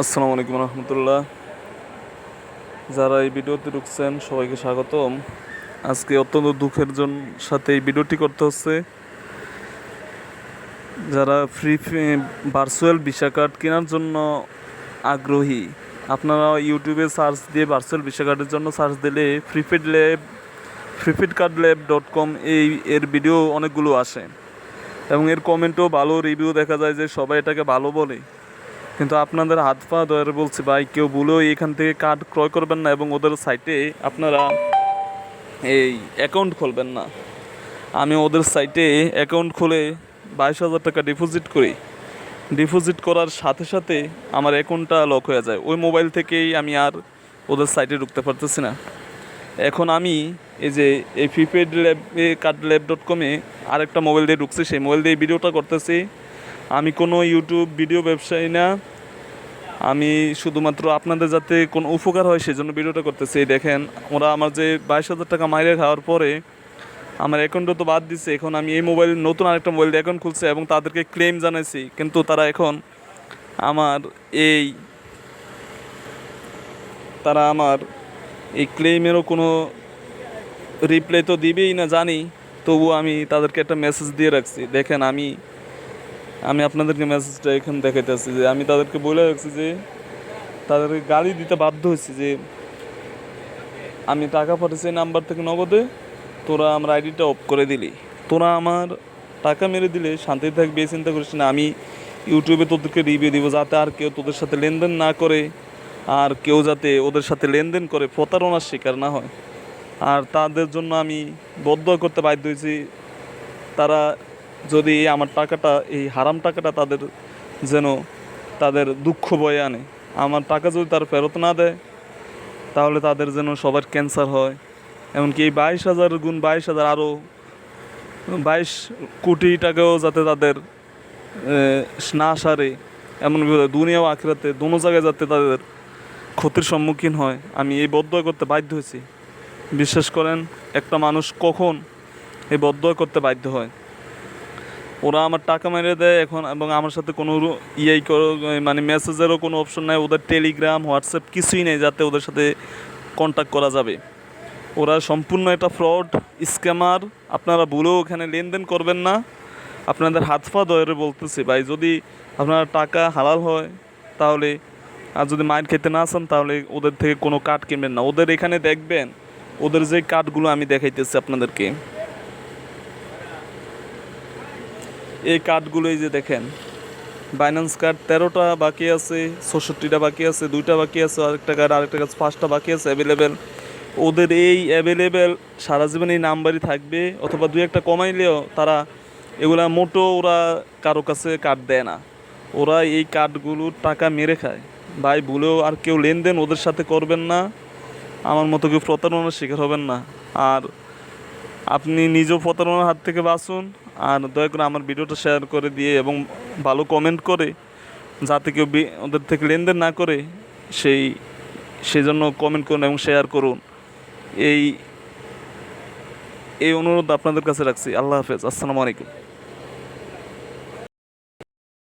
আসসালামু আলাইকুম রহমতুল্লাহ। যারা এই ভিডিওতে ঢুকছেন, সবাইকে স্বাগতম। আজকে অত্যন্ত দুঃখের জন, সাথে এই ভিডিওটি করতে হচ্ছে যারা ফ্রি ভার্চুয়াল ভিসা কার্ড কেনার জন্য আগ্রহী, আপনারা ইউটিউবে সার্চ দিয়ে ভার্চুয়াল ভিসা কার্ডের জন্য সার্চ দিলে prepaid lab prepaid card lab dot com এই, এর ভিডিও অনেকগুলো আসে। এবং এর কমেন্টও ভালো রিভিউ দেখা যায় যে সবাই এটাকে ভালো বলে। কিন্তু আপনাদের হাত পা দয়ারে বলছি ভাই, কেউ ভুলেও এখান থেকে কার্ড ক্রয় করবেন না এবং ওদের সাইটে আপনারা এই অ্যাকাউন্ট খুলবেন না। আমি ওদের সাইটে অ্যাকাউন্ট খুলে বাইশ হাজার টাকা ডিপোজিট করি। ডিপোজিট করার সাথে সাথে আমার অ্যাকাউন্টটা লক হয়ে যায়। ওই মোবাইল থেকেই আমি আর ওদের সাইটে ঢুকতে পারতেছি না। এখন আমি এই যে এই prepaid lab card lab dot কমে আরেকটা মোবাইল দিয়ে ঢুকছি। সেই মোবাইল দিয়ে ভিডিওটা করতেছি। আমি কোনো ইউটিউব ভিডিও ব্যবসায়ী না। আমি শুধুমাত্র আপনাদের যাতে কোনো উপকার হয় সেজন্য ভিডিওটা করতেছি। দেখেন, ওরা আমার যে বাইশ হাজার টাকা মাইরে খাওয়ার পরে আমার অ্যাকাউন্টও তো বাদ দিছে। এখন আমি এই মোবাইল নতুন আরেকটা মোবাইল অ্যাকাউন্ট খুলছে এবং তাদেরকে ক্লেম জানাইছি। কিন্তু তারা এখন আমার এই, তারা আমার এই ক্লেমেরও কোনো রিপ্লাই তো দিবেই না জানি। তবু আমি তাদেরকে একটা মেসেজ দিয়ে রাখছি। দেখেন, আমি আমি আপনাদেরকে মেসেজটা এখানে দেখাইতেছি যে, আমি তাদেরকে বলে রাখছি যে তাদেরকে গালি দিতে বাধ্য হয়েছি যে, আমি টাকা পাঠাচ্ছি এই নাম্বার থেকে নগদে, তোরা আমার আইডিটা অফ করে দিলি। তোরা আমার টাকা মেরে দিলে, শান্তি থাকবে চিন্তা করিস না, আমি ইউটিউবে তোদেরকে রিভিউ দিব যাতে আর কেউ তোদের সাথে লেনদেন না করে, আর কেউ যাতে ওদের সাথে লেনদেন করে, প্রতারণার শিকার না হয়। আর তাদের জন্য আমি বদ্ধ করতে বাধ্য হয়েছি। তারা যদি এই আমার টাকাটা, এই হারাম টাকাটা তাদের যেন তাদের দুঃখ বয়ে আনে। আমার টাকা যদি তার ফেরত না দেয়, তাহলে তাদের যেন সবার ক্যান্সার হয়। এমনকি এই বাইশ হাজার গুণ বাইশ হাজার আরও বাইশ কোটি টাকাও যাতে তাদের না সারে। এমন দুনিয়া ও আখেরাতে দোনো জায়গায় যাতে তাদের ক্ষতির সম্মুখীন হয়। আমি এই বদ্ধ করতে বাধ্য হয়েছি। বিশ্বাস করেন, একটা মানুষ কখন এই বদ্ধ করতে বাধ্য হয়। ওরা আমার টাকা মেরে দেয় এখন এবং আমার সাথে কোনো ইয়েই মানে মেসেজেরও কোনো অপশন নাই। ওদের টেলিগ্রাম হোয়াটসঅ্যাপ কিছুই নেই যাতে ওদের সাথে কন্ট্যাক্ট করা যাবে। ওরা সম্পূর্ণ একটা ফ্রড স্ক্যামার আপনারা ভুলেও ওখানে লেনদেন করবেন না। আপনাদের হাত পা দয়ের বলতেছি ভাই, যদি আপনার টাকা হালাল হয়, তাহলে আর যদি মাইন্ড খেতে না চান, তাহলে ওদের থেকে কোনো কাঠ কিনবেন না। ওদের এখানে দেখবেন, ওদের যে কার্ডগুলো আমি দেখাইতেছি আপনাদেরকে। এই কার্ডগুলো এই যে দেখেন বাইন্যান্স কার্ড তেরোটা বাকি আছে ছষট্টিটা বাকি আছে, দুইটা বাকি আছে, আরেকটা কার্ড আরেকটা কার্ড পাঁচটা বাকি আছে অ্যাভেলেবেল ওদের এই অ্যাভেলেবেল সারা জীবন এই নাম্বারই থাকবে, অথবা দুই একটা কমাইলেও তারা এগুলা মোটো ওরা কারও কাছে কার্ড দেয় না। ওরা এই কার্ডগুলোর টাকা মেরে খায়। ভাই, ভুলেও আর কেউ লেনদেন ওদের সাথে করবেন না। আমার মতো কেউ প্রতারণার শিকার হবেন না। আর আপনি নিজেও প্রতারণার হাত থেকে বাঁচুন আর দয়া করে আমার ভিডিওটা শেয়ার করে দিয়ে এবং ভালো কমেন্ট করে যাতে কেউ ওদের থেকে লেনদেন না করে সেই সেই জন্য কমেন্ট করুন এবং শেয়ার করুন। এই এই অনুরোধ আপনাদের কাছে রাখছি। আল্লাহ হাফেজ। আসসালামু আলাইকুম।